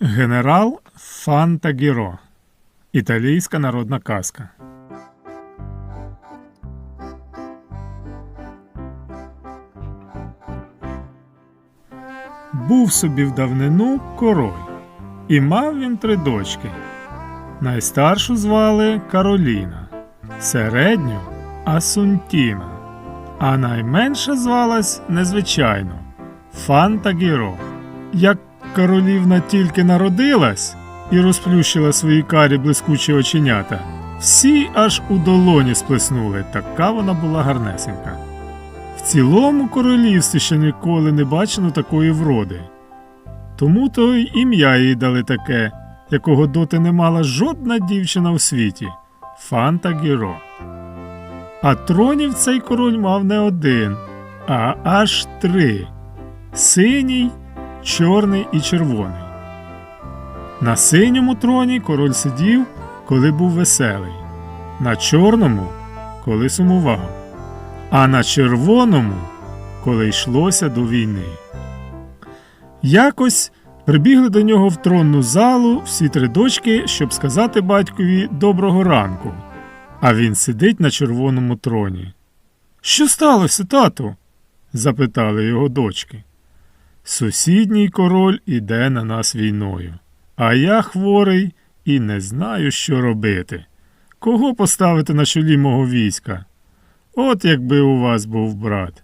Генерал Фантагіро. Італійська народна казка. Був собі в давнину король, і мав він три дочки. Найстаршу звали Кароліна, середню Асунтіна, а найменша звалась незвичайно Фантагіро. Як королівна тільки народилась і розплющила свої карі блискучі оченята, всі аж у долоні сплеснули, така вона була гарнесенька. В цілому королівстві ще ніколи не бачено такої вроди. Тому то й ім'я їй дали таке, якого доти не мала жодна дівчина у світі Фантагіро. А тронів цей король мав не один, а аж три синій, чорний і червоний. На синьому троні король сидів, коли був веселий, на чорному, коли сумував, а на червоному, коли йшлося до війни. Якось прибігли до нього в тронну залу всі три дочки, щоб сказати батькові доброго ранку, а він сидить на червоному троні. Що сталося, тату? запитали його дочки. Сусідній король іде на нас війною, а я хворий і не знаю, що робити. Кого поставити на чолі мого війська? От якби у вас був брат.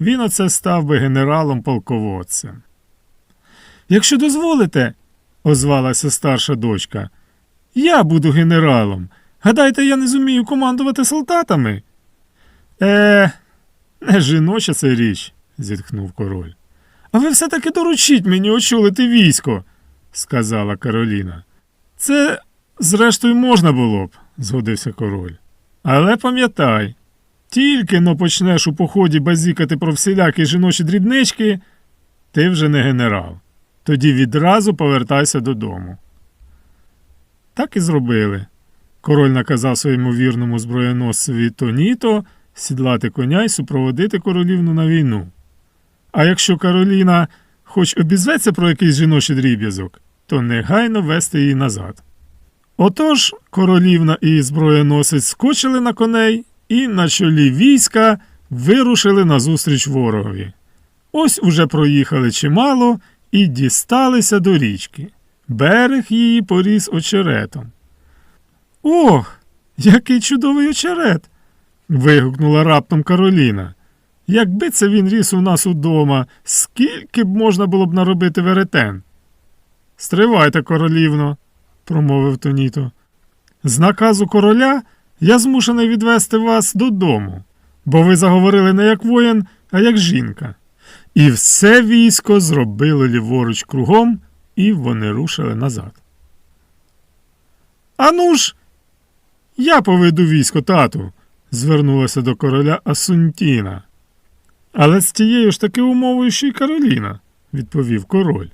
Він оце став би генералом полководцем. Якщо дозволите, озвалася старша дочка, я буду генералом. Гадаєте, я не зумію командувати солдатами? Е, не жіноча це річ, зітхнув король. А ви все-таки доручіть мені очолити військо, сказала Кароліна. Це, зрештою, можна було б, згодився король. Але пам'ятай, тільки но почнеш у поході базікати про всілякі жіночі дрібнички, ти вже не генерал. Тоді відразу повертайся додому. Так і зробили. Король наказав своєму вірному зброєносцеві Тоніто сідлати коня й супроводити королівну на війну. А якщо Кароліна хоч обізветься про якийсь жіночий дріб'язок, то негайно вести її назад. Отож королівна і зброєносець скочили на коней і на чолі війська вирушили назустріч ворогові. Ось уже проїхали чимало і дісталися до річки. Берег її поріс очеретом. Ох, який чудовий очерет. вигукнула раптом Кароліна. Якби це він ріс у нас удома, скільки б можна було б наробити веретен? Стривайте, королівно, промовив Тоніто. З наказу короля я змушений відвести вас додому, бо ви заговорили не як воїн, а як жінка. І все військо зробило ліворуч кругом, і вони рушили назад. Ану ж, я поведу військо, тату, звернулася до короля Асунтіна. Але з тією ж таки умовою, що й Кароліна, відповів король.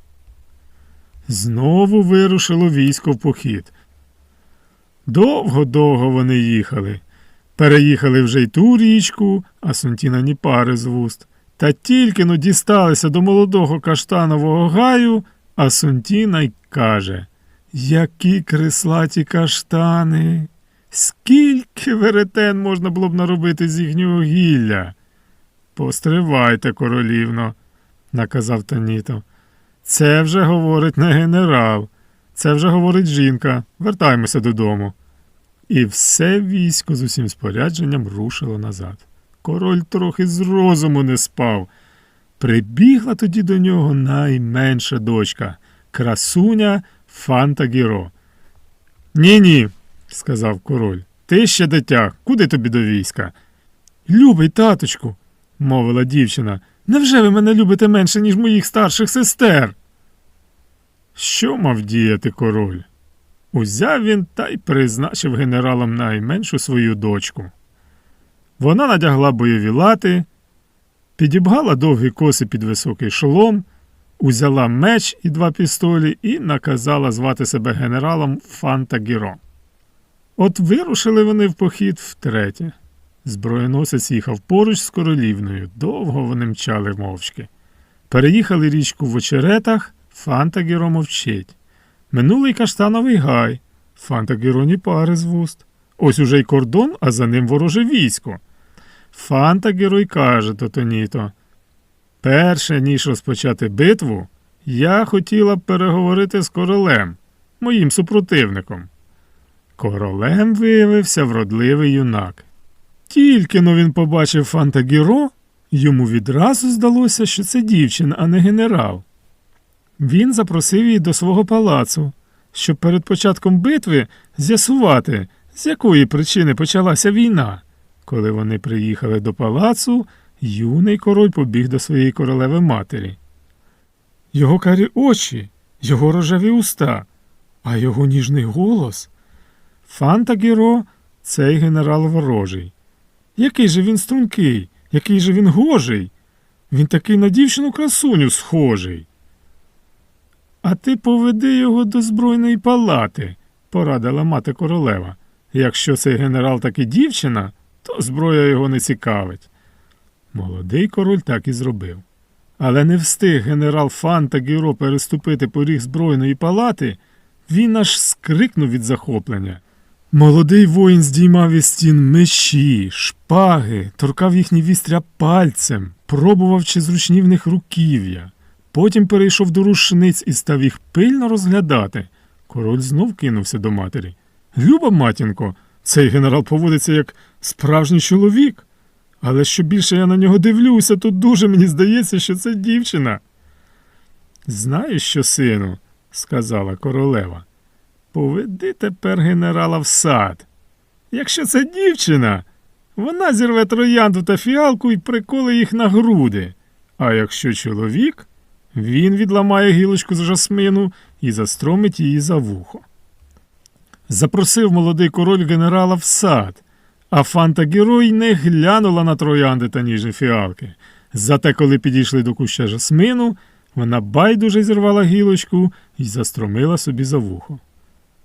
Знову вирушило військо в похід. Довго-довго вони їхали. Переїхали вже й ту річку, а Сунтіна ні пари з вуст. Та тільки но дісталися до молодого каштанового гаю, а Сунтіна й каже Які крислаті каштани! Скільки веретен можна було б наробити з їхнього гілля? Постривайте, королівно, наказав Таніто. Це вже говорить не генерал, це вже говорить жінка. Вертаймося додому. І все військо з усім спорядженням рушило назад. Король трохи з розуму не спав. Прибігла тоді до нього найменша дочка, красуня Фантагіро. Ні, ні, сказав король. Ти ще дитя, куди тобі до війська? Любий таточку, мовила дівчина. Невже ви мене любите менше, ніж моїх старших сестер? Що мав діяти король? Узяв він та й призначив генералом найменшу свою дочку. Вона надягла бойові лати, підібгала довгі коси під високий шолом, узяла меч і два пістолі і наказала звати себе генералом Фантагіро. От вирушили вони в похід втретє. Зброєносець їхав поруч з королівною, довго вони мчали мовчки. Переїхали річку в очеретах, Фантагіро мовчить. Минулий каштановий гай, Фантагіроні пари з вуст. Ось уже й кордон, а за ним вороже військо. Фантагерой каже Тотоніто. Перше, ніж розпочати битву, я хотіла б переговорити з королем, моїм супротивником. Королем виявився вродливий юнак. Тільки но він побачив Фантагіро, йому відразу здалося, що це дівчина, а не генерал. Він запросив її до свого палацу, щоб перед початком битви з'ясувати, з якої причини почалася війна. Коли вони приїхали до палацу, юний король побіг до своєї королеви матері. Його карі очі, його рожеві уста, а його ніжний голос. Фантагіро цей генерал ворожий. Який же він стрункий, який же він гожий. Він такий на дівчину красуню схожий. А ти поведи його до збройної палати, порадила мати королева. Якщо цей генерал таки дівчина, то зброя його не цікавить. Молодий король так і зробив. Але не встиг генерал Фантагіро переступити поріг збройної палати, він аж скрикнув від захоплення. Молодий воїн здіймав із стін мечі, шпаги, торкав їхні вістря пальцем, пробував, чи зручні в них руків'я. Потім перейшов до рушниць і став їх пильно розглядати. Король знов кинувся до матері. Люба матінко, цей генерал поводиться як справжній чоловік. Але що більше я на нього дивлюся, то дуже мені здається, що це дівчина. Знаєш що, сину, сказала королева, поведи тепер генерала в сад. Якщо це дівчина, вона зірве троянду та фіалку і приколи їх на груди. А якщо чоловік, він відламає гілочку з жасмину і застромить її за вухо. Запросив молодий король генерала в сад, а фантагерой не глянула на троянди та ніжні фіалки. Зате, коли підійшли до куща жасмину, вона байдуже зірвала гілочку і застромила собі за вухо.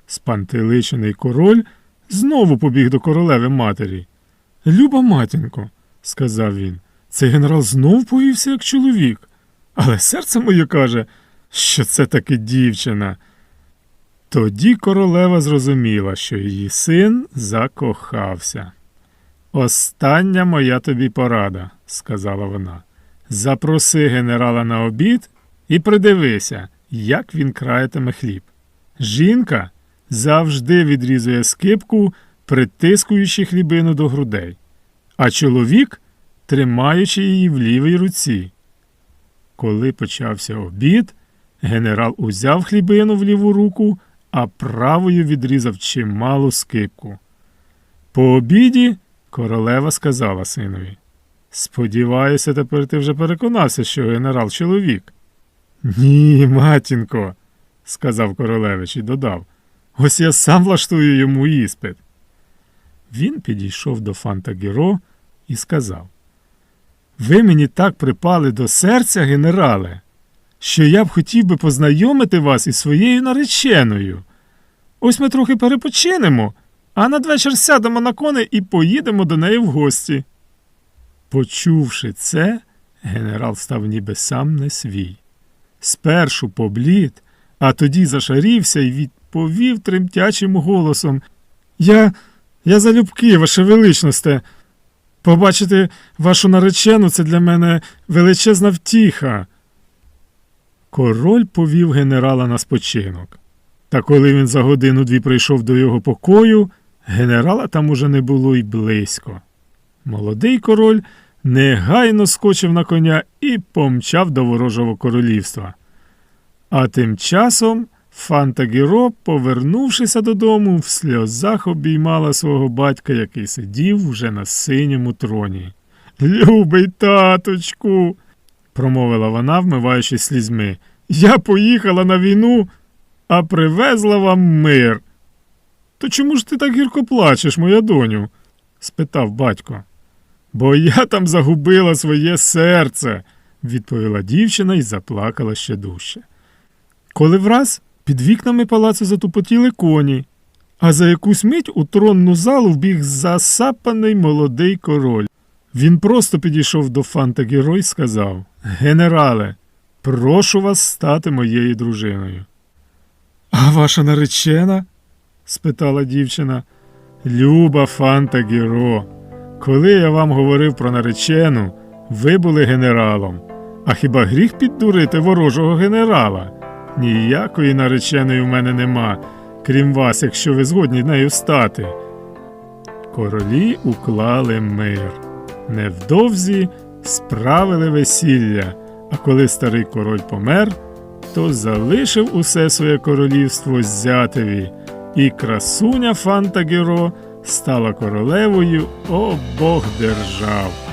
Спантеличений король знову побіг до королеви матері. Люба матінко, сказав він, цей генерал знов повівся як чоловік. Але серце моє каже, що це таки дівчина. Тоді королева зрозуміла, що її син закохався. Остання моя тобі порада, сказала вона. Запроси генерала на обід і придивися, як він краятиме хліб. Жінка завжди відрізує скипку, притискуючи хлібину до грудей, а чоловік тримаючи її в лівій руці. Коли почався обід, генерал узяв хлібину в ліву руку, а правою відрізав чималу скипку. По обіді королева сказала синові Сподіваюся, тепер ти вже переконався, що генерал чоловік. Ні, матінко, сказав королевич і додав. Ось я сам влаштую йому іспит. Він підійшов до Фантагіро і сказав Ви мені так припали до серця, генерале, що я б хотів би познайомити вас із своєю нареченою. Ось ми трохи перепочинемо, а надвечір сядемо на кони і поїдемо до неї в гості. Почувши це, генерал став ніби сам не свій. Спершу поблід, а тоді зашарівся і відповів тремтячим голосом Я я залюбки, ваше величносте. Побачити вашу наречену це для мене величезна втіха. Король повів генерала на спочинок. Та коли він за годину дві прийшов до його покою, генерала там уже не було й близько. Молодий король негайно скочив на коня і помчав до ворожого королівства. А тим часом Фантагіро, повернувшися додому, в сльозах обіймала свого батька, який сидів вже на синьому троні. Любий таточку, промовила вона, вмиваючись слізьми. Я поїхала на війну, а привезла вам мир. То чому ж ти так гірко плачеш, моя доню? спитав батько. Бо я там загубила своє серце, відповіла дівчина і заплакала ще дужче. Коли враз під вікнами палацу затупотіли коні, а за якусь мить у тронну залу вбіг засапаний молодий король. Він просто підійшов до Фантагіро і сказав Генерале, прошу вас стати моєю дружиною. А ваша наречена? спитала дівчина. Люба Фанта Гіро, коли я вам говорив про наречену, ви були генералом. А хіба гріх піддурити ворожого генерала? Ніякої нареченої в мене нема, крім вас, якщо ви згодні нею стати. Королі уклали мир. Невдовзі справили весілля, а коли старий король помер, то залишив усе своє королівство зятеві, і красуня Фантагіро стала королевою обох держав.